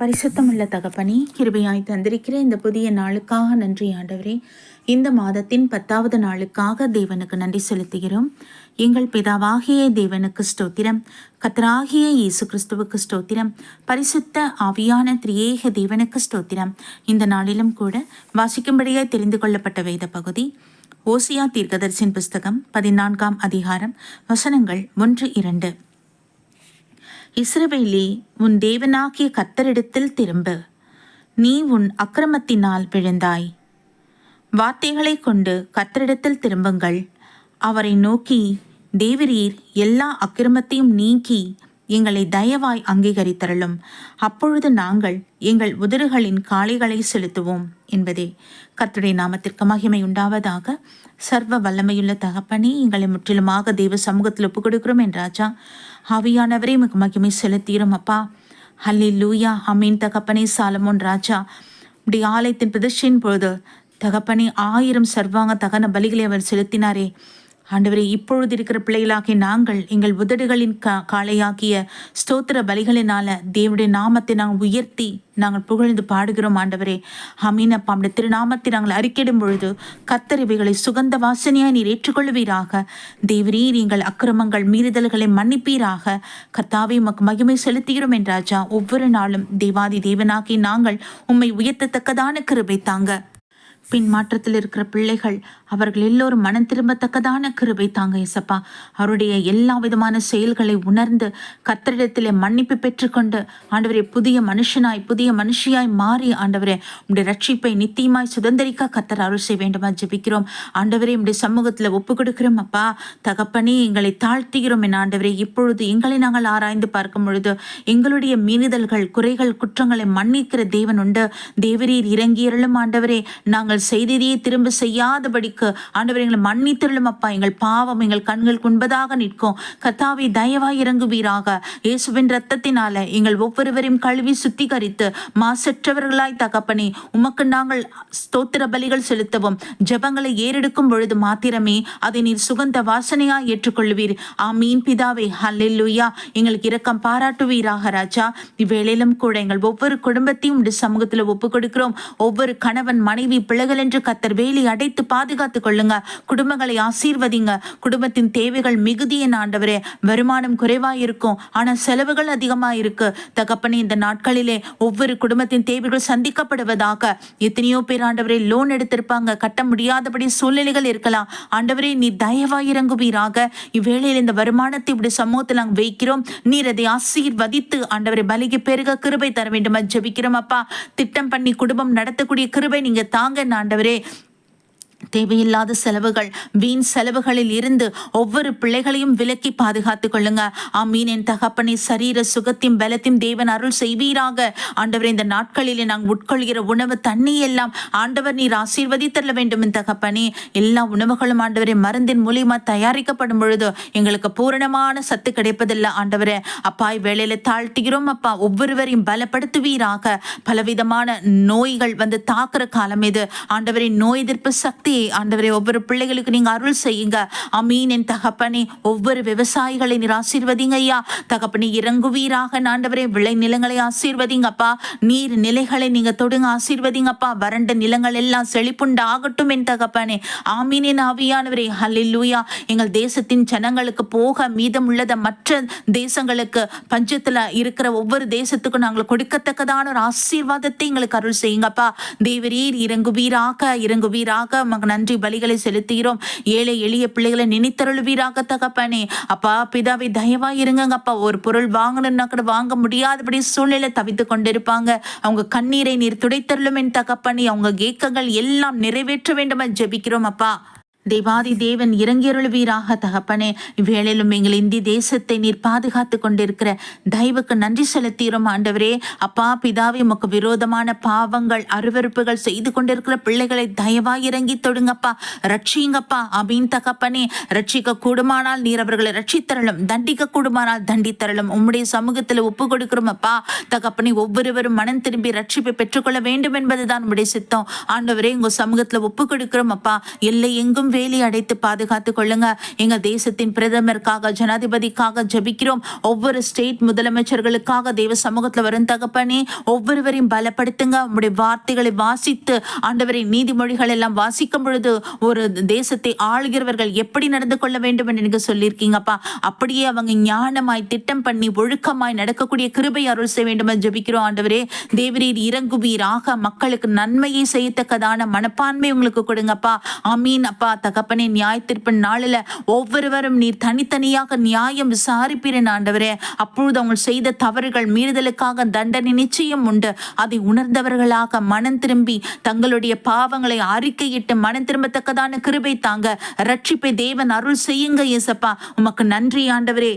பரிசுத்தமுள்ள தகப்பனே கிருபையாய் தந்திருக்கிற இந்த புதிய நாளுக்காக நன்றி ஆண்டவரே. இந்த மாதத்தின் பத்தாவது நாளுக்காக தேவனுக்கு நன்றி செலுத்துகிறோம். எங்கள் பிதாவாகிய தேவனுக்கு ஸ்தோத்திரம். கத்ராகிய இயேசு கிறிஸ்துவுக்கு ஸ்தோத்திரம். பரிசுத்த ஆவியான திரியேக தேவனுக்கு ஸ்தோத்திரம். இந்த நாளிலும் கூட வாசிக்கும்படியே தெரிந்து கொள்ளப்பட்ட வேத பகுதி ஓசியா தீர்க்கதர்சின் புஸ்தகம் பதினான்காம் அதிகாரம் வசனங்கள் ஒன்று இரண்டு. இஸ்ரவேலே உன் தேவனாகிய கத்தரிடத்தில் திரும்பு. நீ உன் அக்கிரமத்தினால் விழுந்தாய். வார்த்தைகளை கொண்டு கத்தரிடத்தில் திரும்புங்கள். அவரை நோக்கி தேவரீர் எல்லா அக்கிரமத்தையும் நீக்கி எங்களை தயவாய் அங்கீகரித்தரலும் அப்பொழுது நாங்கள் எங்கள் உதறுகளின் காளைகளை செலுத்துவோம் என்பதே. கத்துடைய நாமத்திற்கு மகிமை உண்டாவதாக சர்வ வல்லமையுள்ள தகப்பனே எங்களை முற்றிலுமாக தெய்வ சமூகத்தில் ஒப்புக் கொடுக்கிறோம் ராஜா. ஆவியானவரே மிக மகிமை செலுத்தீரும் அப்பா. ஹல்லி லூயா அமீன் தகப்பனே சாலமோன் ராஜா. இப்படி ஆலயத்தின் பிரதிஷ்டின் பொழுது தகப்பனே ஆயிரம் சர்வாங்க தகன பலிகளை அவர் செலுத்தினாரே. ஆண்டவரே இப்பொழுது இருக்கிற பிள்ளைகளாகி நாங்கள் எங்கள் உதடுகளின் கா காளையாக்கிய ஸ்தோத்திர பலிகளினால தேவடைய நாமத்தை நாங்கள் உயர்த்தி நாங்கள் புகழ்ந்து பாடுகிறோம் ஆண்டவரே. அமீனப்பா அப்படி திருநாமத்தை நாங்கள் அறிக்கையிடும் பொழுது கத்தறிவைகளை சுகந்த வாசனையாய் நீர் ஏற்றுக்கொள்வீராக தேவரீ நீங்கள் அக்கிரமங்கள் மீறுதல்களை மன்னிப்பீராக. கர்த்தாவை உமக்கு மகிமை செலுத்துகிறோம் என்றாச்சா ஒவ்வொரு நாளும் தேவாதி தேவனாகி நாங்கள் உம்மை உயர்த்தத்தக்கதான கிருபை தாங்க. பின் மாற்றத்தில் இருக்கிற பிள்ளைகள் அவர்கள் எல்லோரும் மனம் திரும்பத்தக்கதான கிருபை தாங்க இசப்பா அவருடைய எல்லா விதமான செயல்களை உணர்ந்து கத்தரிடத்திலே மன்னிப்பு பெற்றுக்கொண்டு ஆண்டவரே புதிய மனுஷனாய் புதிய மனுஷியாய் மாறி ஆண்டவரே உடைய ரட்சிப்பை நித்தியமாய் சுதந்திரிக்க கத்தர் அருள் செய்ய வேண்டுமா ஜெபிக்கிறோம். ஆண்டவரே உடைய சமூகத்தில் ஒப்பு கொடுக்கிறோம் அப்பா. தகப்பனே எங்களை தாழ்த்துகிறோம் என் ஆண்டவரே. இப்பொழுது எங்களை நாங்கள் ஆராய்ந்து பார்க்கும் பொழுது எங்களுடைய மீறுதல்கள் குறைகள் குற்றங்களை மன்னிக்கிற தேவன் உண்டு. தேவரீர் இறங்கியருளும் ஆண்டவரே நாங்கள் செய்ததையே திரும்ப எங்களுக்கு ஆண்டவர் எங்களை மன்னித்தருளும் அப்பா. எங்கள் பாவம் எங்கள் கண்கள் குன்பதாக நிற்கும். கத்தாவை தயவாய் இறங்குவீராக. இயேசுவின் ரத்தத்தினால எங்கள் ஒவ்வொருவரையும் கழுவி சுத்திகரித்து மாசற்றவர்களாய் தகப்பனே உமக்கு நாங்கள் ஸ்தோத்திர பலிகள் செலுத்தவும் ஜபங்களை ஏறெடுக்கும் பொழுது மாத்திரமே அதை நீர் சுகந்த வாசனையாய் ஏற்றுக்கொள்வீர். ஆமீன் பிதாவே ஹல்லெல்லுயா எங்களுக்கு இரக்கம் பாராட்டுவீராக ராஜா. இவ்வேளையிலும் கூட எங்கள் ஒவ்வொரு குடும்பத்தையும் உடைய சமூகத்தில் ஒப்புக் கொடுக்கிறோம் ஒவ்வொரு கணவன் மனைவி பிள்ளைகள் என்று கத்தர் வேலி அடைத்து பாதுகாத்துக் கொள்ளுங்க குடும்பங்களை ஆசீர்வதிங்க. குடும்பத்தின் தேவைகள் மிகுதியின் ஆண்டவரே. வருமானம் குறைவாக இருக்கும் ஆனால் செலவுகள் அதிகமாக இருக்கு தகப்பனே இந்த நாட்களிலே ஒவ்வொரு குடும்பத்தின் தேவைகள் சந்திக்கப்படுவதாக. எத்தனையோ பேர் ஆண்டவரே லோன் எடுத்திருப்பாங்க. கட்ட முடியாதபடி சூழ்நிலைகள் இருக்கலாம். ஆண்டவரே நீ தயவா இறங்குவீராக. இவ்வேளையில் இந்த வருமானத்தை இப்படி சமூகத்தில் நாங்கள் வைக்கிறோம். நீர் அதை ஆசீர்வதித்து ஆண்டவரை பலிக்கு பெருக கிருபை தர வேண்டுமா? ஜெபிக்கிறோம் அப்பா. திட்டம் பண்ணி குடும்பம் நடத்தக்கூடிய கிருபை நீங்க தாங்க ஆண்டவரே. தேவையில்லாத செலவுகள் வீண் செலவுகளில் இருந்து ஒவ்வொரு பிள்ளைகளையும் விலக்கி பாதுகாத்துக் கொள்ளுங்க. ஆமீன் என் தகப்பனை சரீர சுகத்தையும் பலத்தையும் தேவன் அருள் செய்வீராக. ஆண்டவர் இந்த நாட்களில் நாங்கள் உட்கொள்கிற உணவு தண்ணி எல்லாம் ஆண்டவர் நீர் ஆசீர்வதித்தள்ள வேண்டும் என் தகப்பனே. எல்லா உணவுகளும் ஆண்டவரை மருந்தின் மூலியமா தயாரிக்கப்படும் பொழுது எங்களுக்கு பூரணமான சத்து கிடைப்பதில்லை ஆண்டவரே. அப்பா வேலையில தாழ்த்துகிறோம் அப்பா. ஒவ்வொருவரையும் பலப்படுத்துவீராக. பலவிதமான நோய்கள் வந்து தாக்குற காலம் இது. ஆண்டவரின் நோய் எதிர்ப்பு சக்தி ஆண்டவரே ஒவ்வொரு பிள்ளைகளுக்கு நீங்க அருள் செய்யுங்க. அமீன் என் தகப்பனே ஒவ்வொரு விவசாயிகளை நீர் ஆசீர்வதிங்க ஐயா. தகப்பனே இறங்குவீராக. ஆண்டவரே விளை நிலங்களை ஆசீர்வதிங்கப்பா நீர் நிலைகளை நீங்க தொடுங்க ஆசீர்வதிங்கப்பா வறண்ட நிலங்கள் எல்லாம் செழிப்புண்டு ஆகட்டும் என் தகப்பனே. ஆமீனின் ஆவியானவரே. ஹல்லிலூயா எங்கள் தேசத்தின் ஜனங்களுக்கு போக மீதம் உள்ளத மற்ற தேசங்களுக்கு பஞ்சத்துல இருக்கிற ஒவ்வொரு தேசத்துக்கும் நாங்கள் கொடுக்கத்தக்கதான ஒரு ஆசீர்வாதத்தை எங்களுக்கு அருள் செய்யுங்கப்பா தேவரீர் இறங்குவீராக இறங்குவீராக உமக்கு நன்றி பலிகளை செலுத்துகிறோம். ஏழை எளிய பிள்ளைகளை நினைத்தருள்வீராக தகப்பனே. அப்பா பிதாவை தயவா இருங்கங்கப்பா ஒரு பொருள் வாங்கணும்னா கூட வாங்க முடியாதபடி சூழ்நிலை தவித்து கொண்டிருப்பாங்க. அவங்க கண்ணீரை நீர் துடைத்தருளும் என் தகப்பனே. அவங்க கேக்கங்கள் எல்லாம் நிறைவேற்ற வேண்டுமா ஜெபிக்கிறோம் அப்பா. தேவாதி தேவன் இறங்கியருள்வீராக தகப்பனே. இவ்வேளையிலும் எங்கள் இந்திய தேசத்தை நீர் பாதுகாத்து கொண்டிருக்கிற தயவுக்கு நன்றி செலுத்தீரும் ஆண்டவரே. அப்பா பிதாவை உமக்கு விரோதமான பாவங்கள் அருவறுப்புகள் செய்து கொண்டிருக்கிற பிள்ளைகளை தயவாய் இறங்கி தொடுங்கப்பா. ரட்சிங்கப்பா அமீன் தகப்பனே. ரட்சிக்க கூடுமானால் நீர் அவர்களை ரட்சித்தரலும் தண்டிக்க கூடுமானால் தண்டித்தரலும். உம்முடைய சமூகத்தில் ஒப்பு கொடுக்கிறோம் அப்பா. தகப்பனே ஒவ்வொருவரும் மனம் திரும்பி ரட்சிப்பை பெற்றுக்கொள்ள வேண்டும் என்பதுதான் உம்முடைய சித்தம். ஆண்டவரே உங்க சமூகத்தில் ஒப்பு கொடுக்கிறோம் அப்பா. எல்லை எங்கும் வேலி அடைத்து பாதுகாத்து கொள்ளுங்க. எங்க தேசத்தின் பிரதமருக்காக ஜனாதிபதிக்காக ஜெபிக்கிறோம். ஒவ்வொரு ஸ்டேட் முதலமைச்சர்களுக்காக தேவ சமூகத்தில் வரும் தகப்பனே ஒவ்வொருவரையும் பலப்படுத்துங்க. உங்களுடைய வார்த்தைகளை வாசித்து ஆண்டவரை நீதிமொழிகள் எல்லாம் வாசிக்கும் பொழுது ஒரு தேசத்தை ஆளுகிறவர்கள் எப்படி நடந்து கொள்ள வேண்டும் என்று நீங்க சொல்லியிருக்கீங்கப்பா. அப்படியே அவங்க ஞானமாய் திட்டம் பண்ணி ஒழுக்கமாய் நடக்கக்கூடிய கிருபை அருள் செய்ய வேண்டும் என்று ஜபிக்கிறோம் ஆண்டவரே. தேவரீர் இறங்குவீராக. மக்களுக்கு நன்மையை செய்யத்தக்கதான மனப்பான்மை உங்களுக்கு கொடுங்கப்பா. அமீன் அப்பா. தகப்பனே நியாய தீர்ப்பு நாளில் ஒவ்வொருவரும் நீர் தனித்தனியாக நியாயம் விசாரிப்பீரன் ஆண்டவரே. அப்பொழுது அவங்க செய்த தவறுகள் மீறுதலுக்காக தண்டனை நிச்சயம் உண்டு. அதை உணர்ந்தவர்களாக மனம் திரும்பி தங்களுடைய பாவங்களை அறிக்கையிட்டு மனம் திரும்பத்தக்கதான கிருபை தாங்க. ரட்சிப்பை தேவன் அருள் செய்யுங்க இயேசப்பா. உமக்கு நன்றி ஆண்டவரே.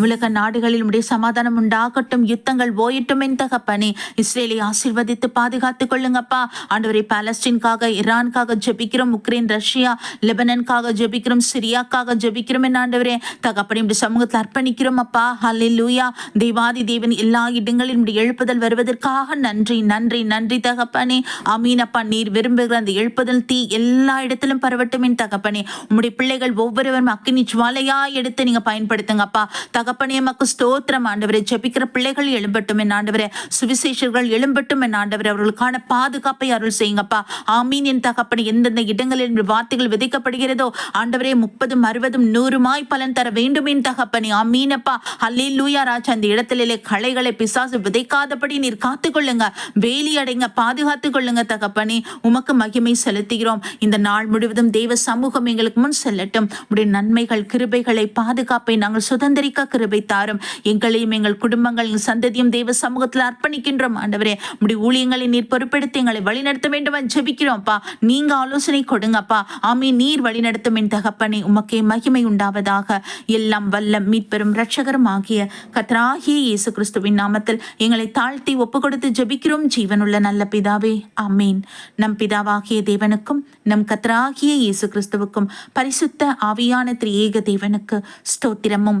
உலக நாடுகளில் உடைய சமாதானம் உண்டாகட்டும். யுத்தங்கள் ஓயட்டும் என் தகப்பனே இஸ்ரேலை ஆசிர்வதித்து பாதுகாத்துக் கொள்ளுங்கப்பா. ஆண்டவரை பாலஸ்டீன்காக ஈரான்காக ஜெபிக்கிறோம். உக்ரைன் ரஷ்யா லெபனன்காக ஜெபிக்கிறோம். சிரியாக்காக ஜெபிக்கிறோம் என் ஆண்டவரே. தகப்பனே இப்படி சமூகத்தில் அர்ப்பணிக்கிறோம் அப்பா. ஹல்லே லூயா தேவாதி தேவன் எல்லா இடங்களிலும் இப்படி எழுப்புதல் வருவதற்காக நன்றி நன்றி நன்றி தகப்பனே. அமீனப்பா நீர் விரும்புகிற அந்த எழுப்புதல் தீ எல்லா இடத்திலும் பரவட்டும் என் தகப்பனே. உங்களுடைய பிள்ளைகள் ஒவ்வொருவரும் அக்கினி ஜுவாலையா எடுத்து நீங்க பயன்படுத்துங்கப்பா தகப்பனே மக்கு ஸ்தோத்திரம் ஆண்டவரே. ஜெபிக்கிற பிள்ளைகள் எழும்பட்டும் என் ஆண்டவரே. சுவிசேஷர்கள் எழும்பட்டும் என் ஆண்டவரே. அவர்களுக்கான பாதுகாப்பை அருள் செய்யுங்கப்பா. ஆமீன் என் தகப்பனே. எந்தெந்த இடங்களில் வார்த்தைகள் விதைக்கப்படுகிறதோ ஆண்டவரே முப்பதும் அறுபதும் நூறுமாய் பலன் தர வேண்டும் என் தகப்பனே. ஆமீனப்பா. அல்லே லூயா ராஜா. அந்த இடத்திலே களைகளை பிசாசு விதைக்காதபடி நீர் காத்துக்கொள்ளுங்க. வேலி அடைங்க பாதுகாத்துக் கொள்ளுங்க தகப்பனே. உமக்கு மகிமை செலுத்துகிறோம். இந்த நாள் முழுவதும் தெய்வ சமூகம் எங்களுக்கு முன் செல்லட்டும். உடைய நன்மைகள் கிருபைகளை பாதுகாப்பை நாங்கள் சுதந்திரிக்க கிருபை தாரும். எங்களையும் எங்கள் குடும்பங்கள் சந்ததியும் தெய்வ சமூகத்தில் அர்ப்பணிக்கின்றோம். ஆண்டவரே உடைய ஊழியங்களை நீர் பொறுப்பெடுத்து எங்களை வழிநடத்த வேண்டும் ஜெபிக்கிறோம்ப்பா நீங்க ஆலோசனை கொடுங்கப்பா. ஆமே நீர் வழிநடத்தும் என் தகப்பனை உமக்கே மகிமை உண்டாவதாக. எல்லாம் வல்ல மீட்பெரும் ரட்சகரும் ஆகிய கத்ராகிய இயேசு கிறிஸ்துவின் நாமத்தில் எங்களை தாழ்த்தி ஒப்பு கொடுத்து ஜெபிக்கிறோம். ஜீவனுள்ள நல்ல பிதாவே ஆமீன். நம் பிதாவாகிய தேவனுக்கும் நம் கத்ராகிய இயேசு கிறிஸ்துவுக்கும் பரிசுத்த ஆவியான திரியேக தேவனுக்கு ஸ்தோத்திரமும்